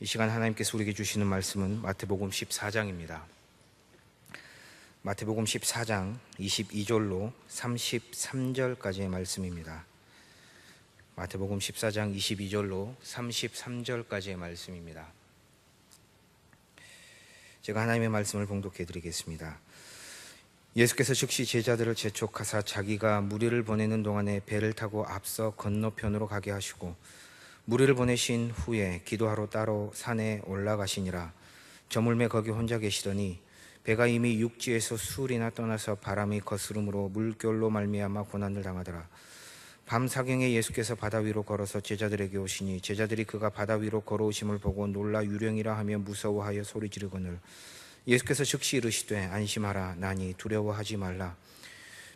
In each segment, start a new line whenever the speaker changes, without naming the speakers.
이 시간 하나님께서 우리에게 주시는 말씀은 마태복음 14장입니다. 마태복음 14장 22절로 33절까지의 말씀입니다. 마태복음 14장 22절로 33절까지의 말씀입니다. 제가 하나님의 말씀을 봉독해 드리겠습니다. 예수께서 즉시 제자들을 재촉하사 자기가 무리를 보내는 동안에 배를 타고 앞서 건너편으로 가게 하시고 무리를 보내신 후에 기도하러 따로 산에 올라가시니라. 저물매 거기 혼자 계시더니 배가 이미 육지에서 수울이나 떠나서 바람이 거스름으로 물결로 말미암아 고난을 당하더라. 밤 사경에 예수께서 바다 위로 걸어서 제자들에게 오시니 제자들이 그가 바다 위로 걸어오심을 보고 놀라 유령이라 하며 무서워하여 소리 지르거늘. 예수께서 즉시 이르시되 안심하라. 나니 두려워하지 말라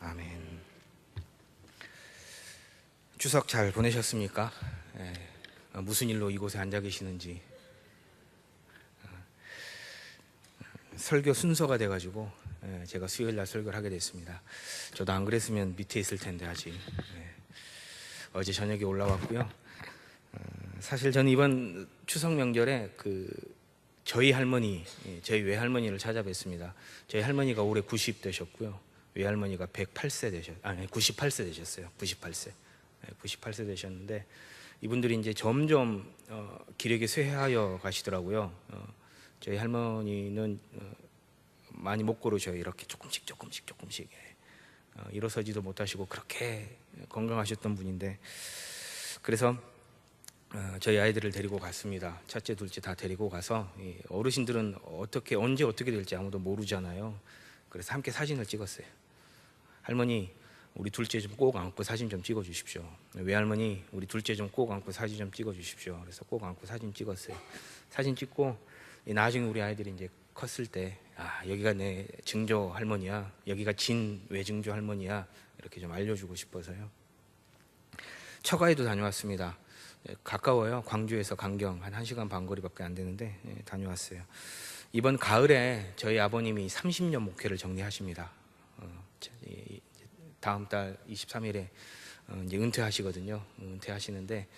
아멘 추석 잘 보내셨습니까? 예, 어, 무슨 일로 이곳에 앉아 계시는지 어, 설교 순서가 돼가지고 예, 제가 수요일 날 설교를 하게 됐습니다. 저도 안 그랬으면 밑에 있을 텐데 아직 예, 어제 저녁에 올라왔고요. 어, 사실 저는 이번 추석 명절에 그 저희 할머니, 예, 저희 외할머니를 찾아뵀습니다. 저희 할머니가 올해 90 되셨고요. 외할머니가 108세 되셨, 아니 98세 되셨어요. 98세, 98세 되셨는데 이분들이 이제 점점 어, 기력이 쇠하여 가시더라고요. 어, 저희 할머니는 어, 많이 못 걸으셔요. 이렇게 조금씩 조금씩 조금씩 예. 어, 일어서지도 못하시고 그렇게 건강하셨던 분인데 그래서 어, 저희 아이들을 데리고 갔습니다. 첫째, 둘째 다 데리고 가서 이 어르신들은 어떻게 언제 어떻게 될지 아무도 모르잖아요. 그래서 함께 사진을 찍었어요. 할머니, 우리 둘째 좀 꼭 안고 사진 좀 찍어 주십시오. 외할머니, 우리 둘째 좀 꼭 안고 사진 좀 찍어 주십시오. 그래서 꼭 안고 사진 찍었어요. 사진 찍고 이 나중에 우리 아이들이 이제 컸을 때, 아 여기가 내 증조 할머니야, 여기가 진 외증조 할머니야 이렇게 좀 알려주고 싶어서요. 처가에도 다녀왔습니다. 예, 가까워요. 광주에서 강경 한 1시간 반 거리밖에 안 되는데 예, 다녀왔어요. 이번 가을에 저희 아버님이 30년 목회를 정리하십니다. 어, 다음 달 23일에 어, 이제 은퇴하시거든요. 은퇴하시는데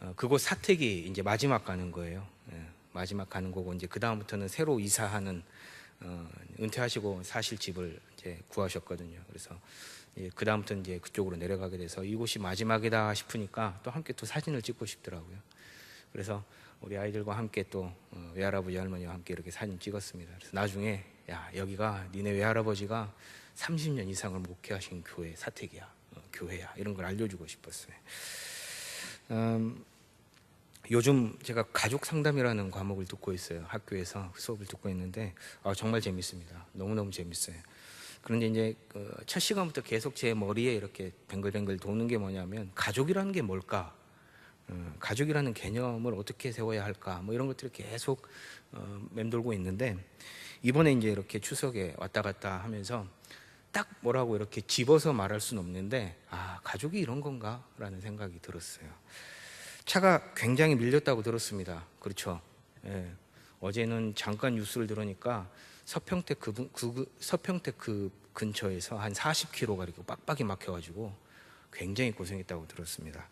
어, 그곳 사택이 이제 마지막 가는 거예요. 예, 마지막 가는 거고 이제 그 다음부터는 새로 이사하는 어, 은퇴하시고 사실 집을 이제 구하셨거든요. 그래서 그 다음부터 이제 그쪽으로 내려가게 돼서 이곳이 마지막이다 싶으니까 또 함께 또 사진을 찍고 싶더라고요. 그래서 우리 아이들과 함께 또 어, 외할아버지 할머니와 함께 이렇게 사진 찍었습니다. 그래서 나중에 야 여기가 니네 외할아버지가 30년 이상을 목회하신 교회 사택이야, 어, 교회야 이런 걸 알려주고 싶었어요. 음, 요즘 제가 가족 상담이라는 과목을 듣고 있어요. 학교에서 수업을 듣고 있는데 아, 정말 재밌습니다. 너무 너무 재밌어요. 그런데 이제 그 첫 시간부터 계속 제 머리에 이렇게 뱅글뱅글 도는 게 뭐냐면 가족이라는 게 뭘까? 어, 가족이라는 개념을 어떻게 세워야 할까? 뭐 이런 것들이 계속 어, 맴돌고 있는데 이번에 이제 이렇게 추석에 왔다 갔다 하면서 딱 뭐라고 이렇게 집어서 말할 수는 없는데 아 가족이 이런 건가라는 생각이 들었어요. 차가 굉장히 밀렸다고 들었습니다. 그렇죠. 예. 어제는 잠깐 뉴스를 들으니까 서평택 그, 분- 그, 그 서평택 그 근처에서 한 40km가 이렇게 빡빡이 막혀가지고 굉장히 고생했다고 들었습니다.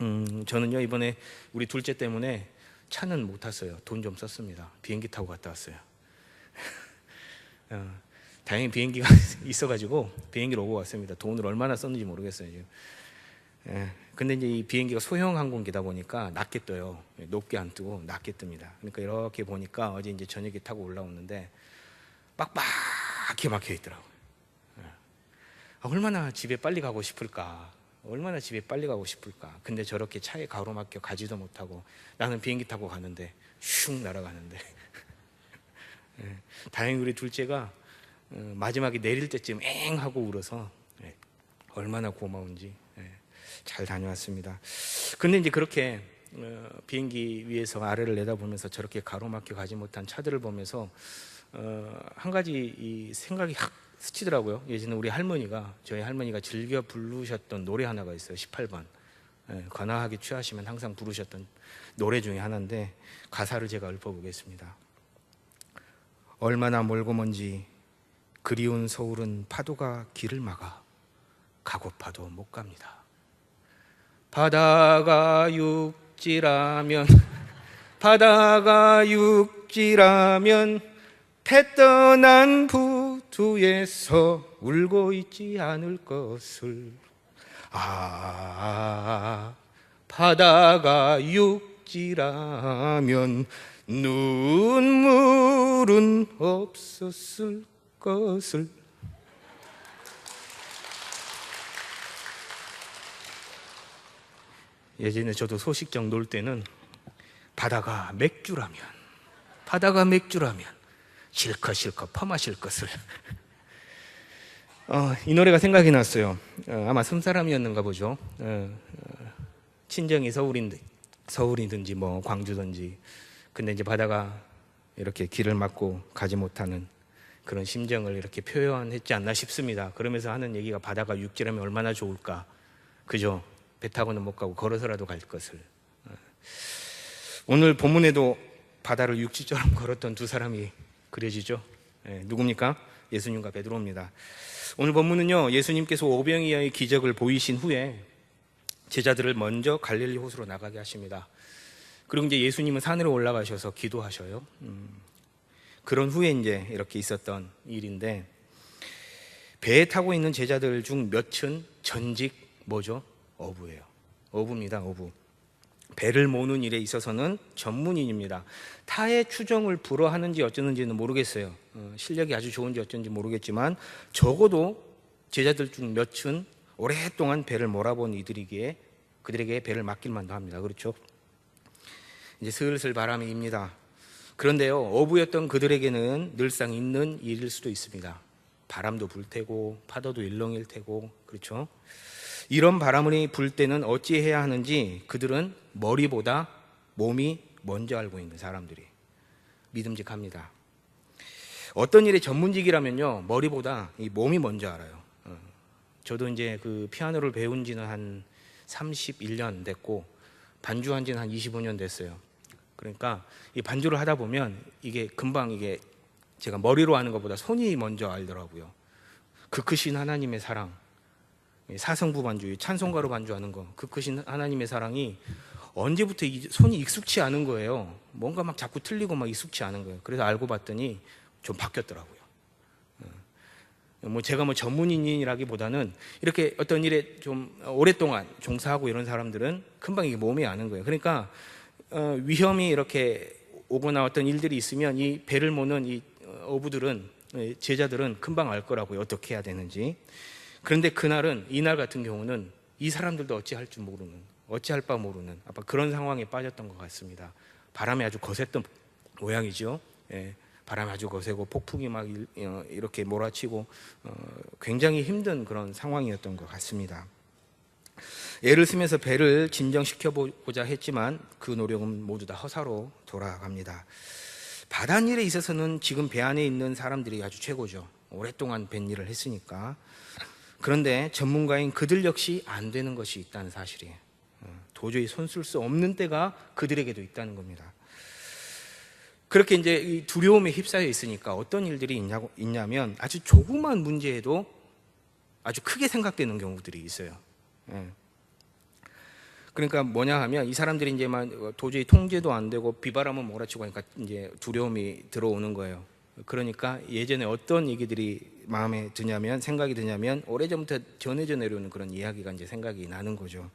음, 저는요 이번에 우리 둘째 때문에 차는 못 탔어요. 돈 좀 썼습니다. 비행기 타고 갔다 왔어요. 어, 다행히 비행기가 있어가지고 비행기로 오고 왔습니다. 돈을 얼마나 썼는지 모르겠어요 지금. 예, 근데 이제 이 비행기가 소형 항공기다 보니까 낮게 떠요. 예, 높게 안 뜨고 낮게 뜹니다. 그러니까 이렇게 보니까 어제 이제 저녁에 타고 올라오는데 빡빡하게 막혀 있더라고요. 예. 아, 얼마나 집에 빨리 가고 싶을까? 얼마나 집에 빨리 가고 싶을까? 근데 저렇게 차에 가로막혀 가지도 못하고 나는 비행기 타고 가는데 슝 날아가는데 예, 다행히 우리 둘째가 어, 마지막에 내릴 때쯤 엥 하고 울어서 예, 얼마나 고마운지 예, 잘 다녀왔습니다. 근데 이제 그렇게 어, 비행기 위에서 아래를 내다보면서 저렇게 가로막혀 가지 못한 차들을 보면서 어, 한 가지 이 생각이 확 스치더라고요. 예전에 우리 할머니가 저희 할머니가 즐겨 부르셨던 노래 하나가 있어요. 18번. 예, 관화하게 취하시면 항상 부르셨던 노래 중에 하나인데 가사를 제가 읊어보겠습니다. 얼마나 멀고 먼지 그리운 서울은 파도가 길을 막아 가고파도 못 갑니다. 바다가 육지라면 바다가 육지라면 배 떠난 부 두에서 울고 있지 않을 것을. 아 바다가 육지라면 눈물은 없었을 것을. 예전에 저도 소식장 놀 때는 바다가 맥주라면 바다가 맥주라면 실컷 실컷 퍼마실 것을 어, 이 노래가 생각이 났어요. 어, 아마 섬 사람이었는가 보죠. 어, 어, 친정이 서울인데 서울이든지 뭐 광주든지 근데 이제 바다가 이렇게 길을 막고 가지 못하는 그런 심정을 이렇게 표현했지 않나 싶습니다. 그러면서 하는 얘기가 바다가 육지라면 얼마나 좋을까. 그죠? 배 타고는 못 가고 걸어서라도 갈 것을. 어. 오늘 본문에도 바다를 육지처럼 걸었던 두 사람이 그려지죠. 예, 누굽니까? 예수님과 베드로입니다. 오늘 본문은요, 예수님께서 오병이어의 기적을 보이신 후에 제자들을 먼저 갈릴리 호수로 나가게 하십니다. 그리고 이제 예수님은 산으로 올라가셔서 기도하셔요. 음, 그런 후에 이제 이렇게 있었던 일인데 배에 타고 있는 제자들 중 몇은 전직 뭐죠? 어부예요. 어부입니다. 어부. 배를 모는 일에 있어서는 전문인입니다. 타의 추정을 불허하는지 어쩌는지는 모르겠어요. 어, 실력이 아주 좋은지 어쩐지 모르겠지만 적어도 제자들 중 몇은 오랫동안 배를 몰아본 이들이기에 그들에게 배를 맡길 만도 합니다. 그렇죠? 이제 슬슬 바람이 입니다. 그런데요, 어부였던 그들에게는 늘상 있는 일일 수도 있습니다. 바람도 불 테고, 파도도 일렁일 테고, 그렇죠? 이런 바람이 불 때는 어찌해야 하는지 그들은 머리보다 몸이 먼저 알고 있는 사람들이 믿음직합니다. 어떤 일의 전문직이라면요, 머리보다 이 몸이 먼저 알아요. 어. 저도 이제 그 피아노를 배운 지는 한 31년 됐고, 반주한 지는 한 25년 됐어요. 그러니까 이 반주를 하다 보면 이게 금방 이게 제가 머리로 하는 것보다 손이 먼저 알더라고요. 그 크신 하나님의 사랑, 사성부 반주, 찬송가로 반주하는 거, 그 크신 하나님의 사랑이 언제부터 이 손이 익숙치 않은 거예요. 뭔가 막 자꾸 틀리고 막 익숙치 않은 거예요. 그래서 알고 봤더니 좀 바뀌었더라고요. 어. 뭐 제가 뭐 전문인이라기보다는 이렇게 어떤 일에 좀 오랫동안 종사하고 이런 사람들은 금방 이게 몸이 아는 거예요. 그러니까 어, 위험이 이렇게 오거나 어떤 일들이 있으면 이 배를 모는 이 어부들은 제자들은 금방 알 거라고요. 어떻게 해야 되는지. 그런데 그날은 이날 같은 경우는 이 사람들도 어찌할 줄 모르는 어찌할 바 모르는 아마 그런 상황에 빠졌던 것 같습니다. 바람이 아주 거셌던 모양이죠. 예, 바람이 아주 거세고 폭풍이 막 일- 어, 이렇게 몰아치고 어, 굉장히 힘든 그런 상황이었던 것 같습니다. 애를 쓰면서 배를 진정시켜 보고자 했지만 그 노력은 모두 다 허사로 돌아갑니다. 바닷일에 있어서는 지금 배 안에 있는 사람들이 아주 최고죠. 오랫동안 뱃일을 했으니까. 그런데 전문가인 그들 역시 안 되는 것이 있다는 사실이에요. 어, 도저히 손쓸 수 없는 때가 그들에게도 있다는 겁니다. 그렇게 이제 이 두려움에 휩싸여 있으니까 어떤 일들이 있냐고, 있냐면 아주 조그만 문제에도 아주 크게 생각되는 경우들이 있어요. 예. 그러니까 뭐냐 하면 이 사람들이 이제 막 도저히 통제도 안 되고 비바람은 몰아치고 하니까 이제 두려움이 들어오는 거예요. 그러니까 예전에 어떤 얘기들이 마음에 드냐면 생각이 드냐면 오래전부터 전해져 내려오는 그런 이야기가 이제 생각이 나는 거죠.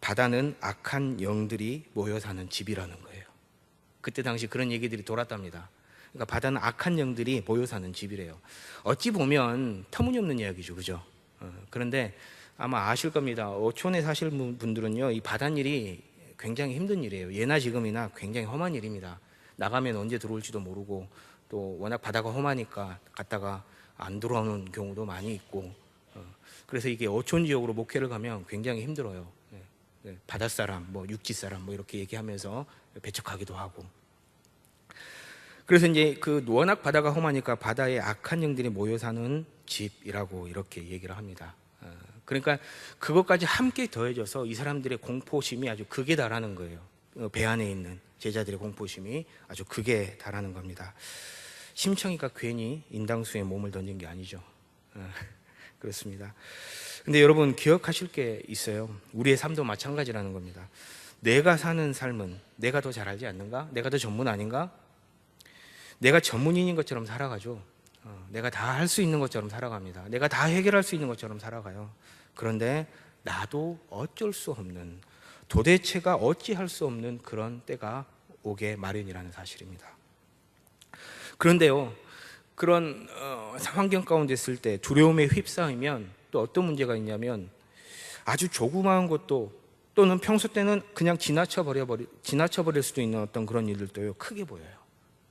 바다는 악한 영들이 모여 사는 집이라는 거예요. 그때 당시 그런 얘기들이 돌았답니다. 그러니까 바다는 악한 영들이 모여 사는 집이래요. 어찌 보면 터무니없는 이야기죠, 그죠? 어, 그런데 아마 아실 겁니다. 어촌에 사실 분들은요, 이 바닷일이 굉장히 힘든 일이에요. 예나 지금이나 굉장히 험한 일입니다. 나가면 언제 들어올지도 모르고 또 워낙 바다가 험하니까 갔다가 안 돌아오는 경우도 많이 있고 어, 그래서 이게 어촌 지역으로 목회를 가면 굉장히 힘들어요. 예. 네, 바닷사람, 뭐 육지 사람 뭐 이렇게 얘기하면서 배척하기도 하고 그래서 이제 그 워낙 바다가 험하니까 바다에 악한 영들이 모여 사는 집이라고 이렇게 얘기를 합니다. 어, 그러니까 그것까지 함께 더해져서 이 사람들의 공포심이 아주 극에 달하는 거예요. 어, 배 안에 있는 제자들의 공포심이 아주 극에 달하는 겁니다. 심청이가 괜히 인당수에 몸을 던진 게 아니죠. 어, 그렇습니다. 근데 여러분 기억하실 게 있어요. 우리의 삶도 마찬가지라는 겁니다. 내가 사는 삶은 내가 더 잘 알지 않는가? 내가 더 전문 아닌가? 내가 전문인인 것처럼 살아가죠. 어, 내가 다 할 수 있는 것처럼 살아갑니다. 내가 다 해결할 수 있는 것처럼 살아가요. 그런데 나도 어쩔 수 없는 도대체가 어찌할 수 없는 그런 때가 오게 마련이라는 사실입니다. 그런데요, 그런 어, 환경 가운데 있을 때 두려움에 휩싸이면 또 어떤 문제가 있냐면 아주 조그마한 것도 또는 평소 때는 그냥 지나쳐 버려 버리 지나쳐 버릴 수도 있는 어떤 그런 일들도요 크게 보여요.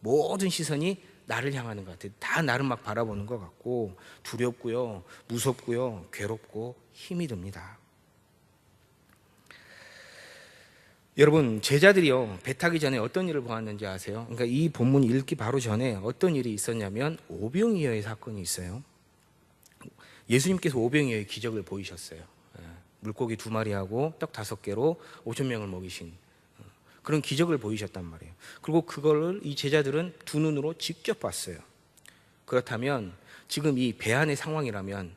모든 시선이 나를 향하는 것 같아요. 다 나를 막 바라보는 것 같고 두렵고요, 무섭고요, 괴롭고 힘이 듭니다. 여러분 제자들이요 배 타기 전에 어떤 일을 보았는지 아세요? 그러니까 이 본문 읽기 바로 전에 어떤 일이 있었냐면 오병이어의 사건이 있어요. 예수님께서 오병이어의 기적을 보이셨어요. 예, 물고기 두 마리하고 떡 다섯 개로 오천 명을 먹이신 어, 그런 기적을 보이셨단 말이에요. 그리고 그거를 이 제자들은 두 눈으로 직접 봤어요. 그렇다면 지금 이 배 안의 상황이라면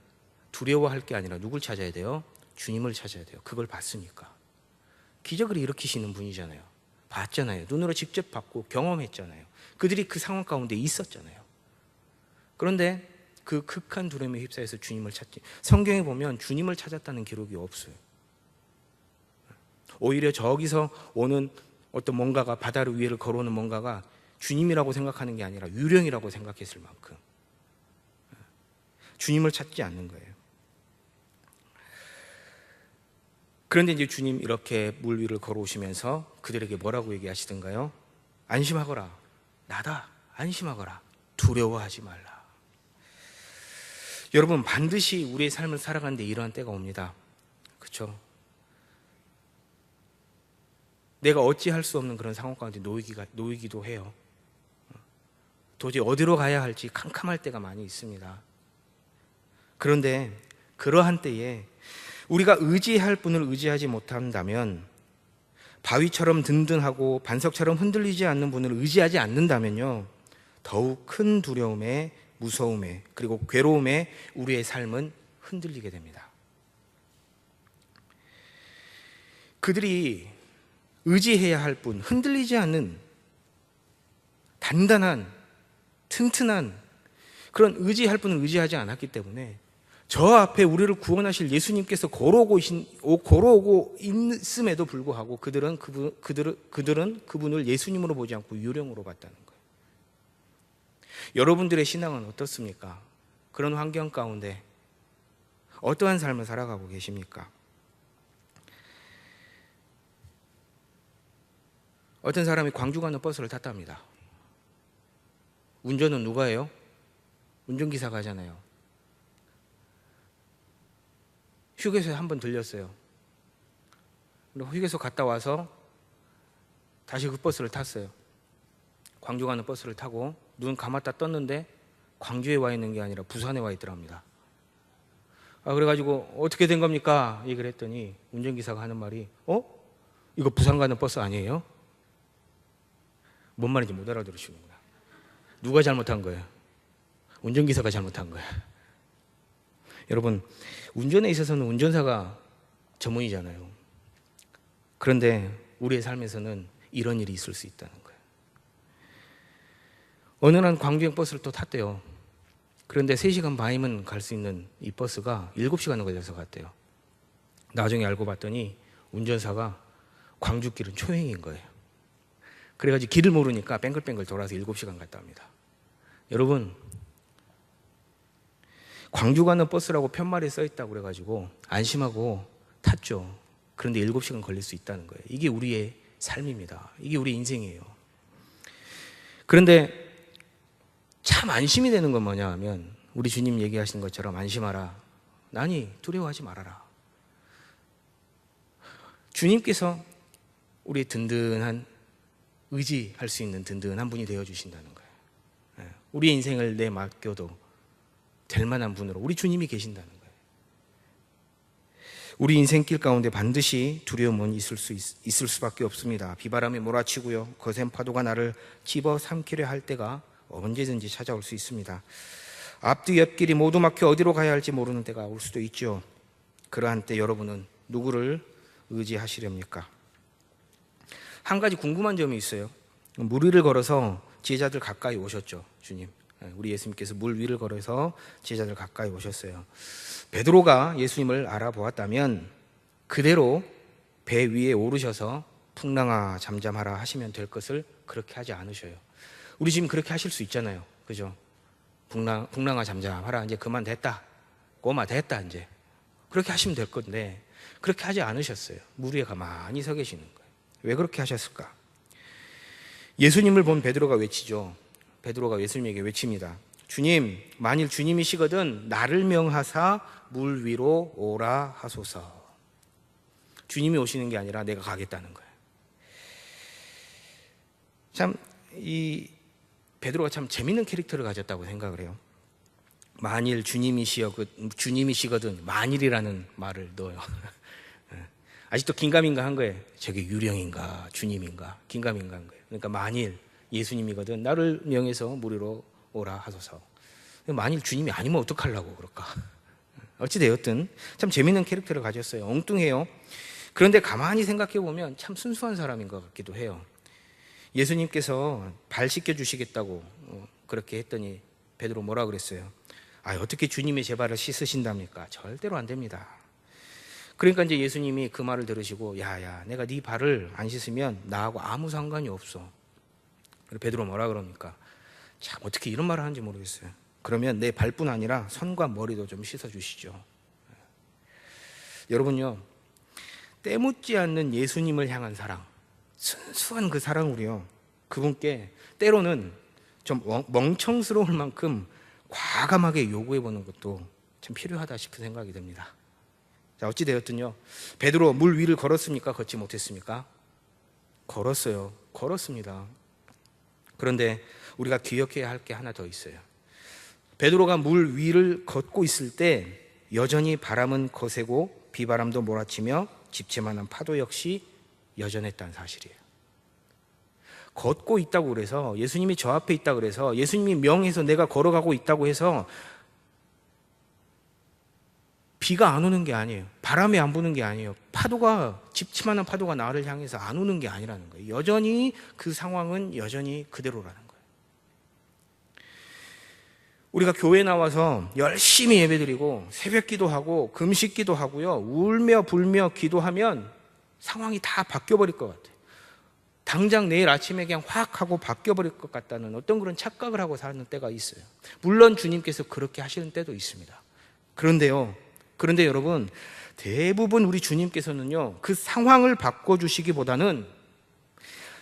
두려워할 게 아니라 누굴 찾아야 돼요? 주님을 찾아야 돼요. 그걸 봤으니까. 기적을 일으키시는 분이잖아요. 봤잖아요. 눈으로 직접 봤고 경험했잖아요. 그들이 그 상황 가운데 있었잖아요. 그런데 그 극한 두려움에 휩싸여서 주님을 찾지. 성경에 보면 주님을 찾았다는 기록이 없어요. 오히려 저기서 오는 어떤 뭔가가 바다 위를 걸어오는 뭔가가 주님이라고 생각하는 게 아니라 유령이라고 생각했을 만큼 주님을 찾지 않는 거예요. 그런데 이제 주님 이렇게 물 위를 걸어오시면서 그들에게 뭐라고 얘기하시던가요? 안심하거라. 나다. 안심하거라. 두려워하지 말라. 여러분 반드시 우리의 삶을 살아가는데 이러한 때가 옵니다. 그렇죠? 내가 어찌할 수 없는 그런 상황 가운데 놓이기가 놓이기도 해요. 도저히 어디로 가야 할지 캄캄할 때가 많이 있습니다. 그런데 그러한 때에 우리가 의지할 분을 의지하지 못한다면 바위처럼 든든하고 반석처럼 흔들리지 않는 분을 의지하지 않는다면요. 더욱 큰 두려움에 무서움에 그리고 괴로움에 우리의 삶은 흔들리게 됩니다. 그들이 의지해야 할 분, 흔들리지 않는 단단한 튼튼한 그런 의지할 분을 의지하지 않았기 때문에 저 앞에 우리를 구원하실 예수님께서 걸어오고, 신, 걸어오고 있음에도 불구하고 그들은 그분, 그들은, 그들은 그분을 예수님으로 보지 않고 유령으로 봤다는 거예요. 여러분들의 신앙은 어떻습니까? 그런 환경 가운데 어떠한 삶을 살아가고 계십니까? 어떤 사람이 광주 가는 버스를 탔답니다. 운전은 누가 해요? 운전기사가 하잖아요. 휴게소에 한 번 들렸어요. 휴게소 갔다 와서 다시 그 버스를 탔어요. 광주 가는 버스를 타고 눈 감았다 떴는데 광주에 와 있는 게 아니라 부산에 와 있더랍니다. 아, 그래가지고 어떻게 된 겁니까? 얘기를 했더니 운전기사가 하는 말이 어? 이거 부산 가는 버스 아니에요? 뭔 말인지 못 알아들으시는구나. 누가 잘못한 거예요? 운전기사가 잘못한 거예요. 여러분, 운전에 있어서는 운전사가 전문이잖아요. 그런데 우리의 삶에서는 이런 일이 있을 수 있다는 거예요. 어느 날 광주행 버스를 또 탔대요. 그런데 3시간 반이면 갈 수 있는 이 버스가 7시간을 걸려서 갔대요. 나중에 알고 봤더니 운전사가 광주길은 초행인 거예요. 그래가지고 길을 모르니까 뺑글뺑글 돌아서 7시간 갔다 옵니다. 여러분, 광주 가는 버스라고 편말에 써 있다고 그래가지고 안심하고 탔죠. 그런데 7시간 걸릴 수 있다는 거예요. 이게 우리의 삶입니다. 이게 우리 인생이에요. 그런데 참 안심이 되는 건 뭐냐 하면 우리 주님 얘기하신 것처럼 안심하라. 나니 두려워하지 말아라. 주님께서 우리의 든든한 의지할 수 있는 든든한 분이 되어 주신다는 거예요. 예, 우리의 인생을 내 맡겨도 될 만한 분으로 우리 주님이 계신다는 거예요. 우리 인생길 가운데 반드시 두려움은 있을 수 있, 있을 수밖에 없습니다. 비바람이 몰아치고요. 거센 파도가 나를 집어 삼키려 할 때가 언제든지 찾아올 수 있습니다. 앞뒤 옆길이 모두 막혀 어디로 가야 할지 모르는 때가 올 수도 있죠. 그러한 때 여러분은 누구를 의지하시렵니까? 한 가지 궁금한 점이 있어요. 물 위를 걸어서 제자들 가까이 오셨죠, 주님. 예, 우리 예수님께서 물 위를 걸어서 제자들 가까이 오셨어요. 베드로가 예수님을 알아보았다면 그대로 배 위에 오르셔서 풍랑아 잠잠하라 하시면 될 것을 그렇게 하지 않으셔요. 우리 지금 그렇게 하실 수 있잖아요. 그죠? 풍랑, 풍랑아 잠잠하라. 이제 그만 됐다. 꼬마 됐다. 이제. 그렇게 하시면 될 건데, 그렇게 하지 않으셨어요. 물 위에 가만히 서 계시는 거예요. 왜 그렇게 하셨을까? 예수님을 본 베드로가 외치죠. 베드로가 예수님에게 외칩니다. 주님, 만일 주님이시거든 나를 명하사 물 위로 오라 하소서. 주님이 오시는 게 아니라 내가 가겠다는 거예요. 참, 이 베드로가 참 재밌는 캐릭터를 가졌다고 생각을 해요. 만일 주님이시여 그 주님이시거든 만일이라는 말을 넣어요. 예. 아직도 긴가민가 한 거예요. 저게 유령인가 주님인가 긴가민가 한 거예요. 그러니까 만일 예수님이거든 나를 명해서 무리로 오라 하소서. 만일 주님이 아니면 어떡하려고 그럴까? 어찌 되었든 참 재밌는 캐릭터를 가졌어요. 엉뚱해요. 그런데 가만히 생각해 보면 참 순수한 사람인 것 같기도 해요. 예수님께서 발 씻겨 주시겠다고 어, 그렇게 했더니 베드로 뭐라 그랬어요? 아, 어떻게 주님의 제 발을 씻으신답니까? 절대로 안 됩니다. 그러니까 이제 예수님이 그 말을 들으시고 야야, 내가 네 발을 안 씻으면 나하고 아무 상관이 없어. 베드로 뭐라 그럽니까? 참 어떻게 이런 말을 하는지 모르겠어요. 그러면 내 발뿐 아니라 손과 머리도 좀 씻어 주시죠. 여러분요. 때묻지 않는 예수님을 향한 사랑, 순수한 그 사랑으로요. 그분께 때로는 좀 멍청스러울 만큼 과감하게 요구해 보는 것도 참 필요하다 싶은 생각이 듭니다. 자, 어찌 되었든요. 베드로 물 위를 걸었습니까? 걷지 못했습니까? 걸었어요. 걸었습니다. 그런데 우리가 기억해야 할 게 하나 더 있어요. 베드로가 물 위를 걷고 있을 때 여전히 바람은 거세고 비바람도 몰아치며 집채만한 파도 역시 여전했다는 사실이에요. 걷고 있다고 그래서 예수님이 저 앞에 있다고 그래서 예수님이 명해서 내가 걸어가고 있다고 해서 비가 안 오는 게 아니에요. 바람이 안 부는 게 아니에요. 파도가 집치만한 파도가 나를 향해서 안 오는 게 아니라는 거예요. 여전히 그 상황은 여전히 그대로라는 거예요. 우리가 교회 나와서 열심히 예배드리고 새벽 기도하고 금식 기도하고요. 울며 불며 기도하면 상황이 다 바뀌어 버릴 것 같아요. 당장 내일 아침에 그냥 확 하고 바뀌어 버릴 것 같다는 어떤 그런 착각을 하고 사는 때가 있어요. 물론 주님께서 그렇게 하시는 때도 있습니다. 그런데요. 그런데 여러분, 대부분 우리 주님께서는요, 그 상황을 바꿔주시기보다는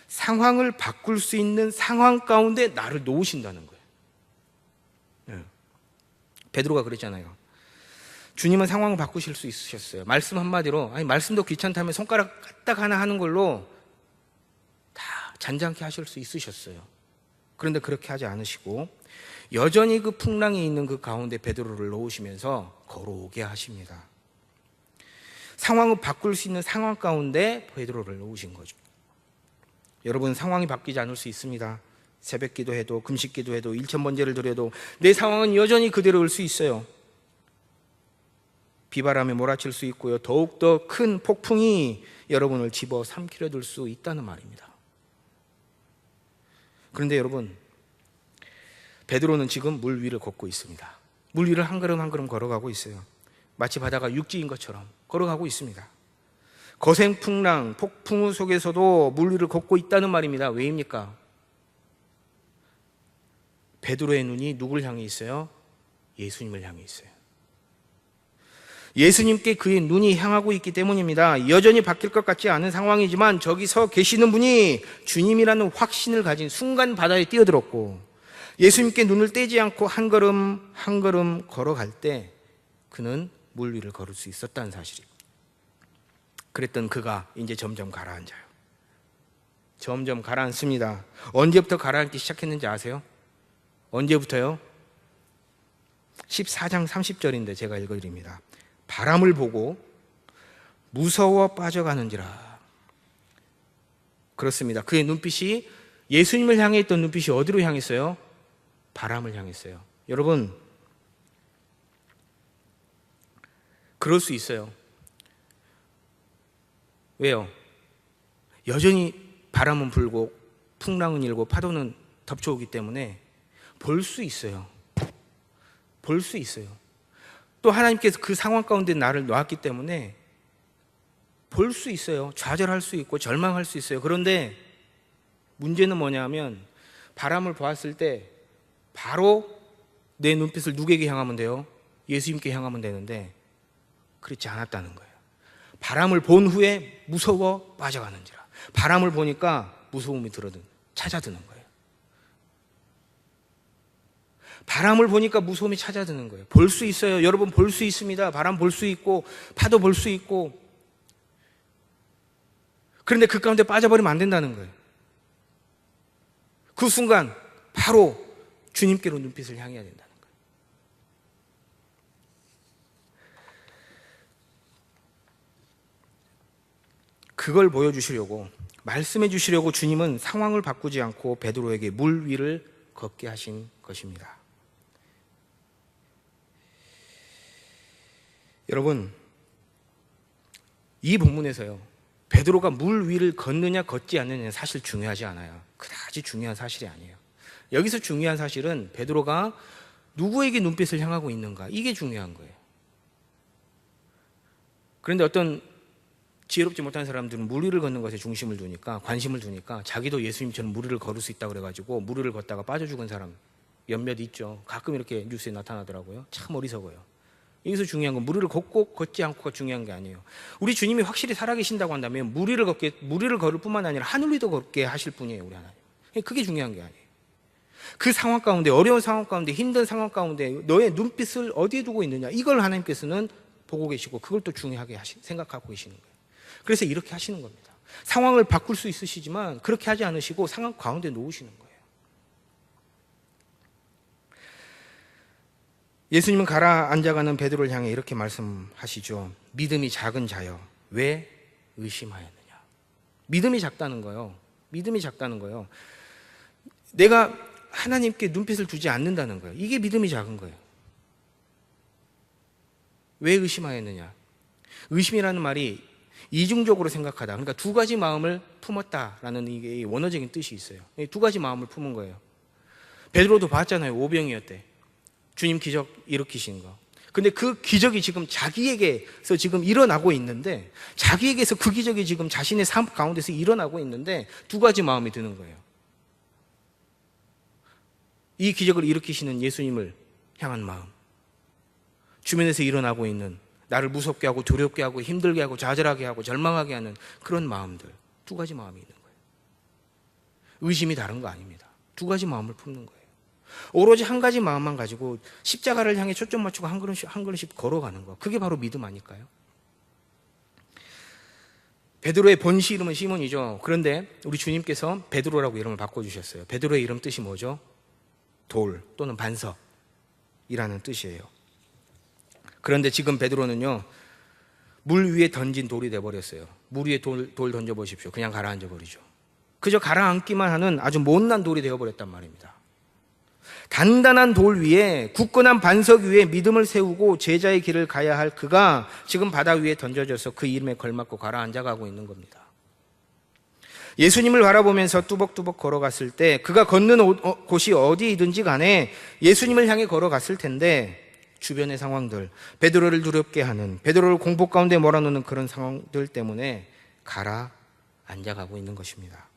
상황을 바꿀 수 있는 상황 가운데 나를 놓으신다는 거예요. 네. 베드로가 그랬잖아요. 주님은 상황을 바꾸실 수 있으셨어요. 말씀 한마디로, 아니, 말씀도 귀찮다면 손가락 까딱 하나 하는 걸로 다 잔잔케 하실 수 있으셨어요. 그런데 그렇게 하지 않으시고, 여전히 그 풍랑이 있는 그 가운데 베드로를 놓으시면서 걸어오게 하십니다. 상황을 바꿀 수 있는 상황 가운데 베드로를 놓으신 거죠. 여러분 상황이 바뀌지 않을 수 있습니다. 새벽 기도해도 금식 기도해도 일천 번제를 드려도 내 상황은 여전히 그대로일 수 있어요. 비바람에 몰아칠 수 있고요. 더욱더 큰 폭풍이 여러분을 집어 삼키려 둘수 있다는 말입니다. 그런데 여러분 베드로는 지금 물 위를 걷고 있습니다. 물 위를 한 걸음 한 걸음 걸어가고 있어요. 마치 바다가 육지인 것처럼 걸어가고 있습니다. 거센 풍랑, 폭풍우 속에서도 물 위를 걷고 있다는 말입니다. 왜입니까? 베드로의 눈이 누굴 향해 있어요? 예수님을 향해 있어요. 예수님께 그의 눈이 향하고 있기 때문입니다. 여전히 바뀔 것 같지 않은 상황이지만 저기 서 계시는 분이 주님이라는 확신을 가진 순간 바다에 뛰어들었고 예수님께 눈을 떼지 않고 한 걸음 한 걸음 걸어갈 때 그는 물 위를 걸을 수 있었다는 사실입니다. 그랬던 그가 이제 점점 가라앉아요. 점점 가라앉습니다. 언제부터 가라앉기 시작했는지 아세요? 언제부터요? 14장 30절인데 제가 읽어드립니다. 바람을 보고 무서워 빠져가는지라. 그렇습니다. 그의 눈빛이 예수님을 향해 있던 눈빛이 어디로 향했어요? 바람을 향했어요. 여러분, 그럴 수 있어요. 왜요? 여전히 바람은 불고 풍랑은 일고 파도는 덮쳐오기 때문에 볼 수 있어요. 볼 수 있어요. 또 하나님께서 그 상황 가운데 나를 놓았기 때문에 볼 수 있어요. 좌절할 수 있고 절망할 수 있어요. 그런데 문제는 뭐냐면 바람을 보았을 때 바로 내 눈빛을 누구에게 향하면 돼요? 예수님께 향하면 되는데 그렇지 않았다는 거예요. 바람을 본 후에 무서워 빠져가는지라. 바람을 보니까 무서움이 들어든 찾아드는 거예요. 바람을 보니까 무서움이 찾아드는 거예요. 볼 수 있어요. 여러분 볼 수 있습니다. 바람 볼 수 있고 파도 볼 수 있고 그런데 그 가운데 빠져버리면 안 된다는 거예요. 그 순간 바로 주님께로 눈빛을 향해야 된다는 거예요. 그걸 보여주시려고 말씀해 주시려고 주님은 상황을 바꾸지 않고 베드로에게 물 위를 걷게 하신 것입니다. 여러분 이 본문에서요 베드로가 물 위를 걷느냐 걷지 않느냐 사실 중요하지 않아요. 그다지 중요한 사실이 아니에요. 여기서 중요한 사실은 베드로가 누구에게 눈빛을 향하고 있는가 이게 중요한 거예요. 그런데 어떤 지혜롭지 못한 사람들은 물 위를 걷는 것에 중심을 두니까 관심을 두니까 자기도 예수님처럼 물 위를 걸을 수 있다 그래가지고 물 위를 걷다가 빠져 죽은 사람 몇몇 있죠. 가끔 이렇게 뉴스에 나타나더라고요. 참 어리석어요. 여기서 중요한 건 무리를 걷고 걷지 않고가 중요한 게 아니에요. 우리 주님이 확실히 살아계신다고 한다면 무리를 걷게 무리를 걸을 뿐만 아니라 하늘 위도 걷게 하실 분이에요, 우리 하나님. 그게 중요한 게 아니에요. 그 상황 가운데 어려운 상황 가운데 힘든 상황 가운데 너의 눈빛을 어디에 두고 있느냐 이걸 하나님께서는 보고 계시고 그걸 또 중요하게 하시, 생각하고 계시는 거예요. 그래서 이렇게 하시는 겁니다. 상황을 바꿀 수 있으시지만 그렇게 하지 않으시고 상황 가운데 놓으시는 거예요. 예수님은 가라앉아가는 베드로를 향해 이렇게 말씀하시죠. 믿음이 작은 자여 왜 의심하였느냐? 믿음이 작다는 거요. 믿음이 작다는 거요. 내가 하나님께 눈빛을 두지 않는다는 거예요. 이게 믿음이 작은 거예요. 왜 의심하였느냐? 의심이라는 말이 이중적으로 생각하다. 그러니까 두 가지 마음을 품었다라는 이게 원어적인 뜻이 있어요. 두 가지 마음을 품은 거예요. 베드로도 봤잖아요. 오병이었대. 주님 기적 일으키신 거. 근데 그 기적이 지금 자기에게서 지금 일어나고 있는데 자기에게서 그 기적이 지금 자신의 삶 가운데서 일어나고 있는데 두 가지 마음이 드는 거예요. 이 기적을 일으키시는 예수님을 향한 마음. 주변에서 일어나고 있는 나를 무섭게 하고 두렵게 하고 힘들게 하고 좌절하게 하고 절망하게 하는 그런 마음들. 두 가지 마음이 있는 거예요. 의심이 다른 거 아닙니다. 두 가지 마음을 품는 거예요. 오로지 한 가지 마음만 가지고 십자가를 향해 초점 맞추고 한 걸음씩 한 걸음씩 걸어가는 거. 그게 바로 믿음 아닐까요? 베드로의 본시 이름은 시몬이죠. 그런데 우리 주님께서 베드로라고 이름을 바꿔 주셨어요. 베드로의 이름 뜻이 뭐죠? 돌 또는 반석이라는 뜻이에요. 그런데 지금 베드로는요 물 위에 던진 돌이 돼 버렸어요. 물 위에 돌, 돌 던져 보십시오. 그냥 가라앉아 버리죠. 그저 가라앉기만 하는 아주 못난 돌이 되어 버렸단 말입니다. 단단한 돌 위에 굳건한 반석 위에 믿음을 세우고 제자의 길을 가야 할 그가 지금 바다 위에 던져져서 그 이름에 걸맞고 가라앉아 가고 있는 겁니다. 예수님을 바라보면서 뚜벅뚜벅 걸어갔을 때 그가 걷는 어, 곳이 어디이든지 간에 예수님을 향해 걸어갔을 텐데 주변의 상황들, 베드로를 두렵게 하는 베드로를 공포 가운데 몰아넣는 그런 상황들 때문에 가라 앉아 가고 있는 것입니다.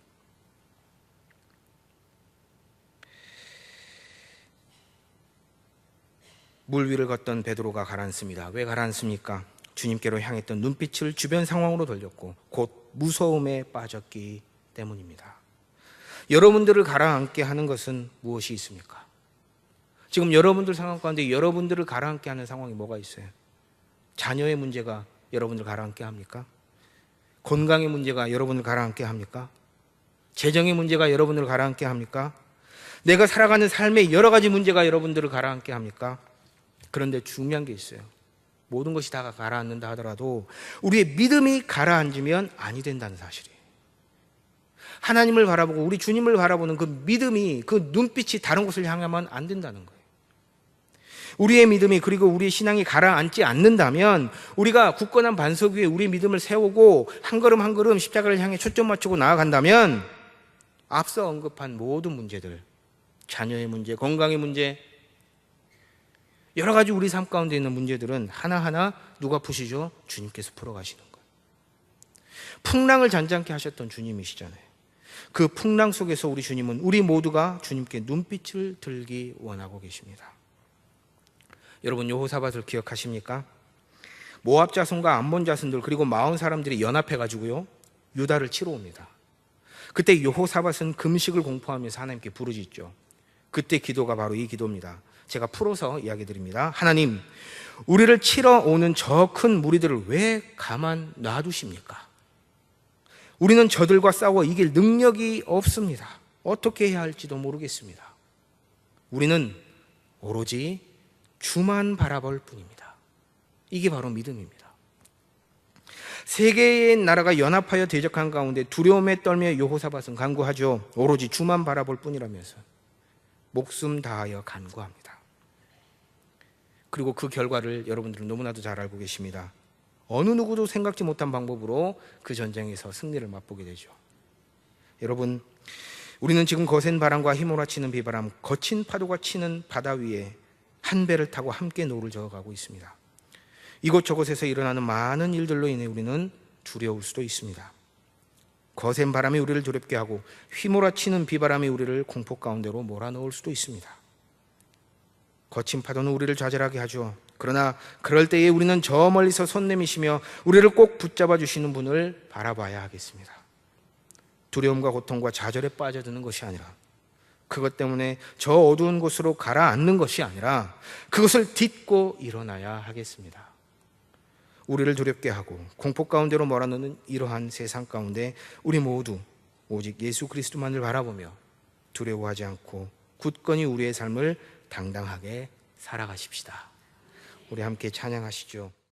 물 위를 걷던 베드로가 가라앉습니다. 왜 가라앉습니까? 주님께로 향했던 눈빛을 주변 상황으로 돌렸고 곧 무서움에 빠졌기 때문입니다. 여러분들을 가라앉게 하는 것은 무엇이 있습니까? 지금 여러분들 상황 가운데 여러분들을 가라앉게 하는 상황이 뭐가 있어요? 자녀의 문제가 여러분들 가라앉게 합니까? 건강의 문제가 여러분을 가라앉게 합니까? 재정의 문제가 여러분을 가라앉게 합니까? 내가 살아가는 삶의 여러 가지 문제가 여러분들을 가라앉게 합니까? 그런데 중요한 게 있어요. 모든 것이 다 가라앉는다 하더라도 우리의 믿음이 가라앉으면 아니 된다는 사실이에요. 하나님을 바라보고 우리 주님을 바라보는 그 믿음이 그 눈빛이 다른 곳을 향하면 안 된다는 거예요. 우리의 믿음이 그리고 우리의 신앙이 가라앉지 않는다면 우리가 굳건한 반석 위에 우리의 믿음을 세우고 한 걸음 한 걸음 십자가를 향해 초점 맞추고 나아간다면 앞서 언급한 모든 문제들 자녀의 문제, 건강의 문제 여러 가지 우리 삶 가운데 있는 문제들은 하나하나 누가 푸시죠? 주님께서 풀어가시는 거예요. 풍랑을 잔잔케 하셨던 주님이시잖아요. 그 풍랑 속에서 우리 주님은 우리 모두가 주님께 눈빛을 들기 원하고 계십니다. 여러분 여호사밧을 기억하십니까? 모압 자손과 암몬 자손들 그리고 마온 사람들이 연합해 가지고요 유다를 치러 옵니다. 그때 여호사밧은 금식을 공포하면서 하나님께 부르짖죠. 그때 기도가 바로 이 기도입니다. 제가 풀어서 이야기 드립니다. 하나님, 우리를 치러 오는 저 큰 무리들을 왜 가만 놔두십니까? 우리는 저들과 싸워 이길 능력이 없습니다. 어떻게 해야 할지도 모르겠습니다. 우리는 오로지 주만 바라볼 뿐입니다. 이게 바로 믿음입니다. 세 개의 나라가 연합하여 대적한 가운데 두려움에 떨며 여호사밧은 간구하죠. 오로지 주만 바라볼 뿐이라면서 목숨 다하여 간구합니다. 그리고 그 결과를 여러분들은 너무나도 잘 알고 계십니다. 어느 누구도 생각지 못한 방법으로 그 전쟁에서 승리를 맛보게 되죠. 여러분, 우리는 지금 거센 바람과 휘몰아치는 비바람, 거친 파도가 치는 바다 위에 한 배를 타고 함께 노를 저어가고 있습니다. 이곳저곳에서 일어나는 많은 일들로 인해 우리는 두려울 수도 있습니다. 거센 바람이 우리를 두렵게 하고 휘몰아치는 비바람이 우리를 공포 가운데로 몰아넣을 수도 있습니다. 거친 파도는 우리를 좌절하게 하죠. 그러나 그럴 때에 우리는 저 멀리서 손 내미시며 우리를 꼭 붙잡아 주시는 분을 바라봐야 하겠습니다. 두려움과 고통과 좌절에 빠져드는 것이 아니라 그것 때문에 저 어두운 곳으로 가라앉는 것이 아니라 그것을 딛고 일어나야 하겠습니다. 우리를 두렵게 하고 공포 가운데로 몰아넣는 이러한 세상 가운데 우리 모두 오직 예수 그리스도만을 바라보며 두려워하지 않고 굳건히 우리의 삶을 당당하게 살아가십시다. 우리 함께 찬양하시죠.